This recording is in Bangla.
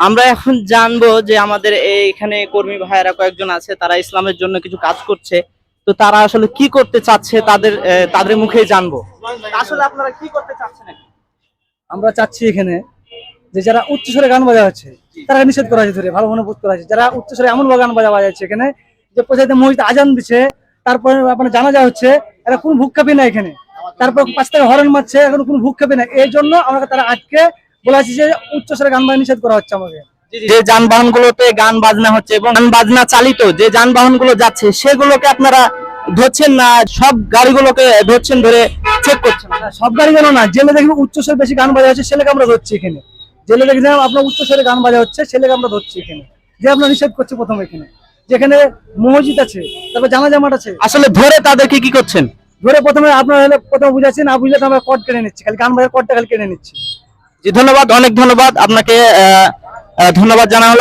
আমরা এখন জানব যে আমাদের এখানে কর্মী ভাইয়েরা কয়েকজন আছে তারা ইসলামের জন্য কিছু কাজ করছে। তো তারা আসলে কি করতে চাচ্ছে তাদের তাদের মুখেই জানব। আসলে আপনারা কি করতে চাচ্ছেন আমরা চাচ্ছি এখানে যে যারা উচ্চস্বরে গান বাজা হচ্ছে তারা নিষেধ করা হয়েছে ধরে ভালো মনে বোধ করা হয়েছে যারা উচ্চস্বরে এমন গান বাজা বাজাচ্ছে এখানে যে পঞ্চায়েতে মসজিদ আজান দিচ্ছে তারপরে আপনার জানা যা হচ্ছে এরা কোনো ভূক্ষেপই না এখানে। তারপর পাঁচ টাকা হরন মারছে এখন কোনো ভূক্ষেপই না এই জন্য আমরা তারা আজকে বলেছি যে উচ্চস্বরে গান বাজা নিষেধ করা হচ্ছে আমাকে। যে যানবাহন গুলোতে গান বাজনা হচ্ছে এবং গান বাজনা চালিত যে যানবাহনগুলো যাচ্ছে সেগুলোকে আপনারা ধরছেন না সব গাড়িগুলোকে ধরছেন ধরে চেক করছেন? না, সব গাড়ি গেল না জেলে দেখবি উচ্চস্বরে বেশি গান বাজা হচ্ছে ছেলেকে আমরা ধরছি এখানে। জেলে দেখি আপনার উচ্চস্বরে গান বাজা হচ্ছে ছেলেকে আমরা ধরছি এখানে। যে আমরা নিষেধ করছি প্রথম এখানে। যেখানে মসজিদ আছে তারপর জানাজা মাঠ আছে। আসলে ধরে তাদেরকে কি করছেন? ধরে প্রথমে আপনার প্রথমে বুঝাচ্ছি না বুঝলে তো আমরা কট কেটে নিচ্ছি খালি গান বাজার কটটা খালি কেটে নিচ্ছি। জি ধন্যবাদ অনেক ধন্যবাদ। আপনাকে ধন্যবাদ জানা হলো